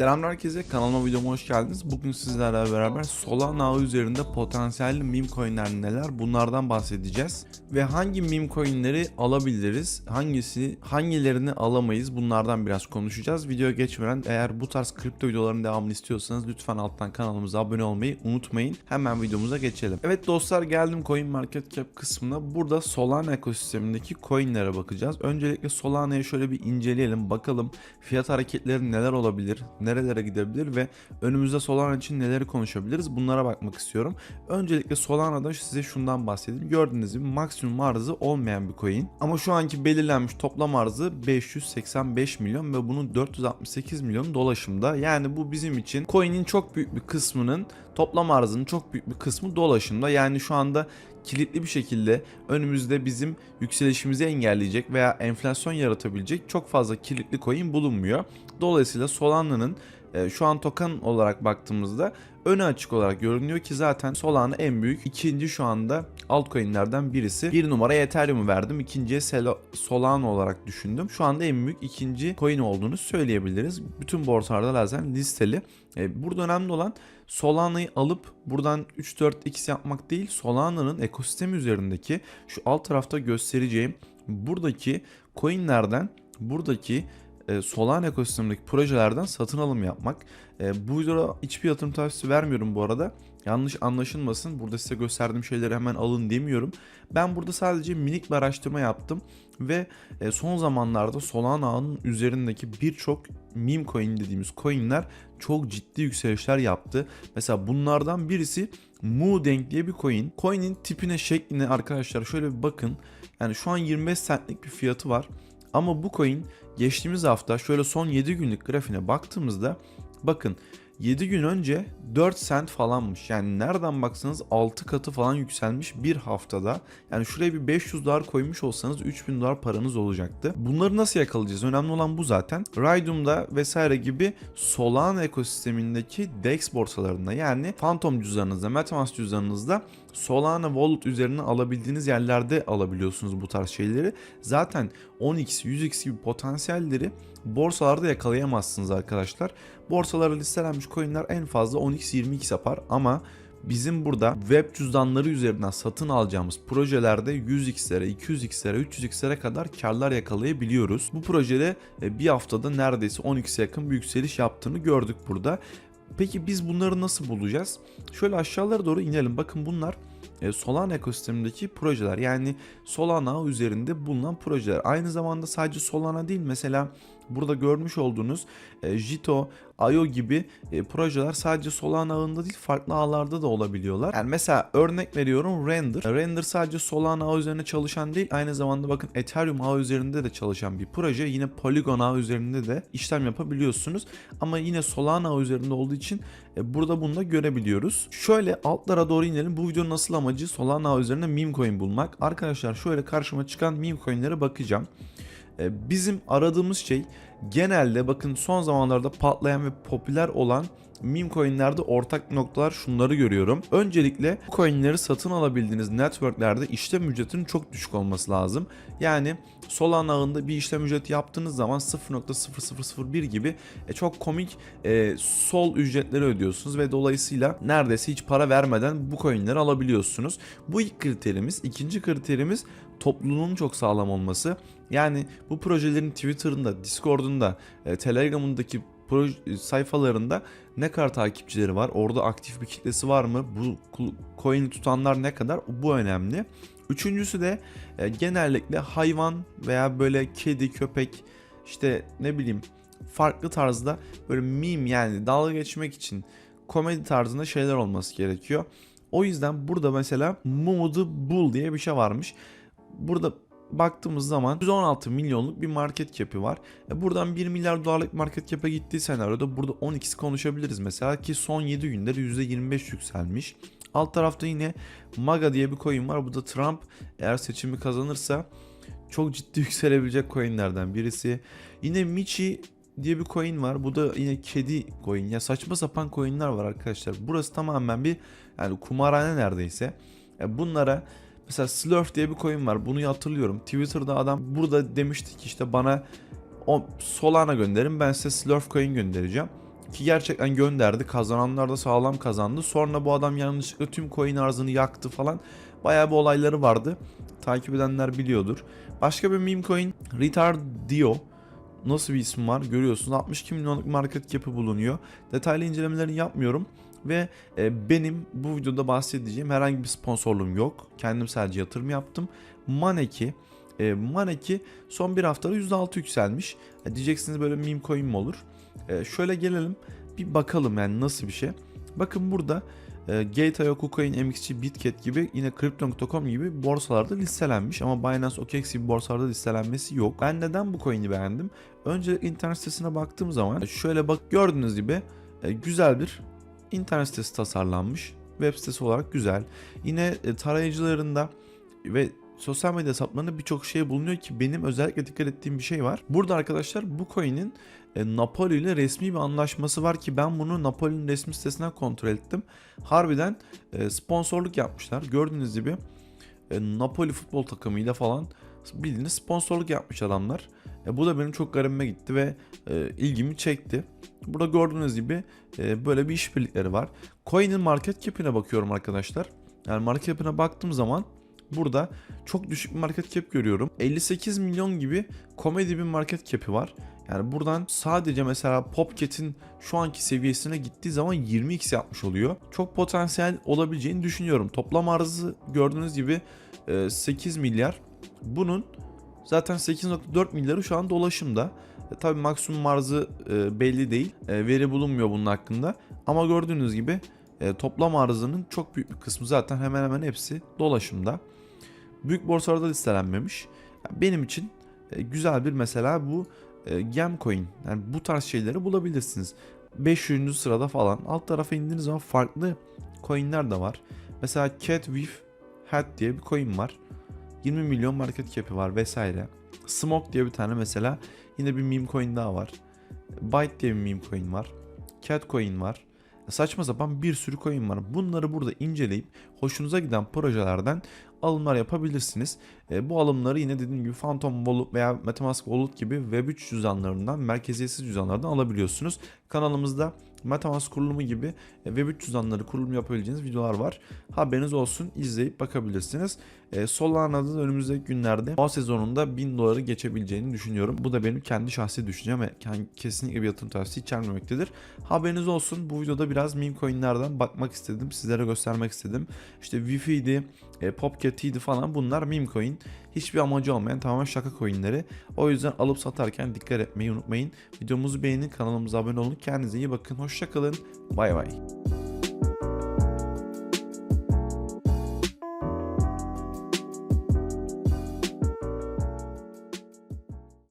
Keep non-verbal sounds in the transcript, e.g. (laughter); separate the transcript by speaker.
Speaker 1: Selamlar herkese kanalıma videoma hoş geldiniz. Bugün sizlerle beraber Solana üzerinde potansiyelli meme coinler neler bunlardan bahsedeceğiz. Ve hangi meme coinleri alabiliriz, hangisi hangilerini alamayız bunlardan biraz konuşacağız. Videoya geçmeden eğer bu tarz kripto videoların devamını istiyorsanız lütfen alttan kanalımıza abone olmayı unutmayın. Hemen videomuza geçelim. Evet dostlar geldim Coin Market Cap kısmına. Burada Solana ekosistemindeki coinlere bakacağız. Öncelikle Solana'yı şöyle bir inceleyelim bakalım fiyat hareketleri neler olabilir, nerelere gidebilir ve önümüzde Solana için neleri konuşabiliriz bunlara bakmak istiyorum. Öncelikle Solana'da size şundan bahsedeyim. Gördüğünüz gibi maksimum arzı olmayan bir coin. Ama şu anki belirlenmiş toplam arzı 585 milyon ve bunun 468 milyon dolaşımda. Yani bu bizim için coin'in çok büyük bir kısmının toplam arzının çok büyük bir kısmı dolaşımda. Yani şu anda kilitli bir şekilde önümüzde bizim yükselişimizi engelleyecek veya enflasyon yaratabilecek çok fazla kilitli coin bulunmuyor. Dolayısıyla Solana'nın şu an token olarak baktığımızda önü açık olarak görünüyor ki zaten Solana en büyük ikinci şu anda altcoin'lerden birisi. Bir numaraya Ethereum'u verdim. ikinciye Solana olarak düşündüm. Şu anda en büyük ikinci coin olduğunu söyleyebiliriz. Bütün borsalarda zaten listeli. E, burada önemli olan Solana'yı alıp buradan 3-4x yapmak değil Solana'nın ekosistemi üzerindeki şu alt tarafta göstereceğim buradaki coinlerden buradaki e, Solana ekosistemindeki projelerden satın alım yapmak. E, bu videoda hiçbir yatırım tavsiyesi vermiyorum bu arada. Yanlış anlaşılmasın. Burada size gösterdiğim şeyleri hemen alın demiyorum. Ben burada sadece minik bir araştırma yaptım ve e, son zamanlarda Solana ağının üzerindeki birçok meme coin dediğimiz coinler çok ciddi yükselişler yaptı. Mesela bunlardan birisi Moodeng diye bir coin. Coin'in tipine, şekline arkadaşlar şöyle bir bakın. Yani şu an 25 centlik bir fiyatı var. Ama bu coin geçtiğimiz hafta şöyle son 7 günlük grafiğine baktığımızda bakın 7 gün önce 4 cent falanmış. Yani nereden baksanız 6 katı falan yükselmiş bir haftada. Yani şuraya bir 500 dolar koymuş olsanız 3000 dolar paranız olacaktı. Bunları nasıl yakalayacağız? Önemli olan bu zaten. Rhydum'da vesaire gibi Solana ekosistemindeki DEX borsalarında yani Phantom cüzdanınızda, Metamask cüzdanınızda Solana Wallet üzerine alabildiğiniz yerlerde alabiliyorsunuz bu tarz şeyleri. Zaten 10x, 100x gibi potansiyelleri borsalarda yakalayamazsınız arkadaşlar. Borsalara listelenmiş coinler en fazla 10x, 20x yapar ama bizim burada web cüzdanları üzerinden satın alacağımız projelerde 100x'lere, 200x'lere, 300x'lere kadar karlar yakalayabiliyoruz. Bu projede e, bir haftada neredeyse 10x'e yakın bir yükseliş yaptığını gördük burada. Peki biz bunları nasıl bulacağız? Şöyle aşağılara doğru inelim. Bakın bunlar e, Solana ekosistemindeki projeler. Yani Solana üzerinde bulunan projeler. Aynı zamanda sadece Solana değil mesela burada görmüş olduğunuz e, Jito, IO gibi e, projeler sadece Solana ağında değil farklı ağlarda da olabiliyorlar. Yani mesela örnek veriyorum Render. Render sadece Solana ağı üzerine çalışan değil aynı zamanda bakın Ethereum ağı üzerinde de çalışan bir proje. Yine Polygon ağı üzerinde de işlem yapabiliyorsunuz. Ama yine Solana ağı üzerinde olduğu için e, burada bunu da görebiliyoruz. Şöyle altlara doğru inelim. Bu videonun asıl amacı Solana ağı üzerinde meme coin bulmak. Arkadaşlar şöyle karşıma çıkan meme coinlere bakacağım. E, Bizim aradığımız şey genelde bakın son zamanlarda patlayan ve popüler olan meme coinlerde ortak noktalar şunları görüyorum. Öncelikle bu coinleri satın alabildiğiniz networklerde işlem ücretinin çok düşük olması lazım. Yani Solana ağında bir işlem ücreti yaptığınız zaman 0.0001 gibi e, çok komik e, sol ücretleri ödüyorsunuz ve dolayısıyla neredeyse hiç para vermeden bu coinleri alabiliyorsunuz. Bu ilk kriterimiz. İkinci kriterimiz topluluğun çok sağlam olması. Yani bu projelerin Twitter'ında, Discord'unda, e, Telegram'ındaki proje, sayfalarında ne kadar takipçileri var? Orada aktif bir kitlesi var mı? Bu coin'i tutanlar ne kadar? Bu önemli. Üçüncüsü de e, genellikle hayvan veya böyle kedi, köpek işte ne bileyim farklı tarzda böyle meme yani dalga geçmek için komedi tarzında şeyler olması gerekiyor. O yüzden burada mesela Mood Bull diye bir şey varmış. Burada baktığımız zaman 116 milyonluk bir market cap'i var. E buradan 1 milyar dolarlık market cap'e gittiği senaryoda burada 12'si konuşabiliriz mesela ki son 7 günde %25 yükselmiş. Alt tarafta yine MAGA diye bir coin var. Bu da Trump eğer seçimi kazanırsa çok ciddi (laughs) yükselebilecek coinlerden birisi. Yine Michi diye bir coin var. Bu da yine kedi coin. Ya saçma sapan coinler var arkadaşlar. Burası tamamen bir yani kumarhane neredeyse. Ya bunlara Mesela Slurf diye bir coin var. Bunu hatırlıyorum. Twitter'da adam burada demişti ki işte bana o Solana gönderin ben size Slurf coin göndereceğim. Ki gerçekten gönderdi. Kazananlar da sağlam kazandı. Sonra bu adam yanlışlıkla tüm coin arzını yaktı falan. Bayağı bir olayları vardı. Takip edenler biliyordur. Başka bir meme coin Retardio. Nasıl bir isim var görüyorsunuz. 62 milyonluk market cap'i bulunuyor. Detaylı incelemelerini yapmıyorum. Ve e, benim bu videoda bahsedeceğim herhangi bir sponsorluğum yok. Kendim sadece yatırım yaptım. Maneki e, Maneki son bir haftada %6 yükselmiş. E, diyeceksiniz böyle meme coin mi olur? E, şöyle gelelim bir bakalım yani nasıl bir şey. Bakın burada e, Gate.io, KuCoin, MXC, Bitget gibi yine Crypto.com gibi borsalarda listelenmiş ama Binance, OKX gibi borsalarda listelenmesi yok. Ben neden bu coin'i beğendim? Önce internet sitesine baktığım zaman şöyle bak gördüğünüz gibi e, güzel bir internet sitesi tasarlanmış. Web sitesi olarak güzel. Yine e, tarayıcılarında ve sosyal medya hesaplarında birçok şey bulunuyor ki benim özellikle dikkat ettiğim bir şey var. Burada arkadaşlar bu coin'in e, Napoli ile resmi bir anlaşması var ki ben bunu Napoli'nin resmi sitesinden kontrol ettim. Harbiden e, sponsorluk yapmışlar. Gördüğünüz gibi Napoli futbol takımıyla falan bildiğiniz sponsorluk yapmış adamlar. E, bu da benim çok garibime gitti ve e, ilgimi çekti. Burada gördüğünüz gibi e, böyle bir işbirlikleri var. Coin'in market cap'ine bakıyorum arkadaşlar. Yani market cap'ine baktığım zaman burada çok düşük bir market cap görüyorum. 58 milyon gibi komedi bir market cap'i var. Yani buradan sadece mesela Popcat'in şu anki seviyesine gittiği zaman 20x yapmış oluyor. Çok potansiyel olabileceğini düşünüyorum. Toplam arzı gördüğünüz gibi e, 8 milyar. Bunun zaten 8.4 milyarı şu an dolaşımda. E, tabii maksimum arzı e, belli değil. E, veri bulunmuyor bunun hakkında. Ama gördüğünüz gibi e, toplam arzının çok büyük bir kısmı zaten hemen hemen hepsi dolaşımda. Büyük borsalarda listelenmemiş. Yani benim için e, güzel bir mesela bu e, Gemcoin. Yani bu tarz şeyleri bulabilirsiniz. 500. sırada falan. Alt tarafa indiğiniz zaman farklı coinler de var. Mesela Cat with Hat diye bir coin var. 20 milyon market cap'i var vesaire. Smoke diye bir tane mesela yine bir meme coin daha var. Byte diye bir meme coin var. Cat coin var. Saçma sapan bir sürü coin var. Bunları burada inceleyip hoşunuza giden projelerden alımlar yapabilirsiniz. E, bu alımları yine dediğim gibi Phantom Wallet veya Metamask Wallet gibi Web3 cüzdanlarından, merkeziyetsiz cüzdanlardan alabiliyorsunuz. Kanalımızda Metamask kurulumu gibi e, Web3 cüzdanları kurulum yapabileceğiniz videolar var. Haberiniz olsun izleyip bakabilirsiniz. E, Solana'da da önümüzdeki günlerde o sezonunda 1000 doları geçebileceğini düşünüyorum. Bu da benim kendi şahsi düşüncem ve kesinlikle bir yatırım tavsiyesi içermemektedir. Haberiniz olsun bu videoda biraz meme coinlerden bakmak istedim. Sizlere göstermek istedim. İşte Wi-Fi'di, e, Popcat'iydi falan bunlar meme coin. Hiçbir amacı olmayan tamamen şaka coinleri. O yüzden alıp satarken dikkat etmeyi unutmayın. Videomuzu beğenin, kanalımıza abone olun. Kendinize iyi bakın. Hoşçakalın. Bay bay.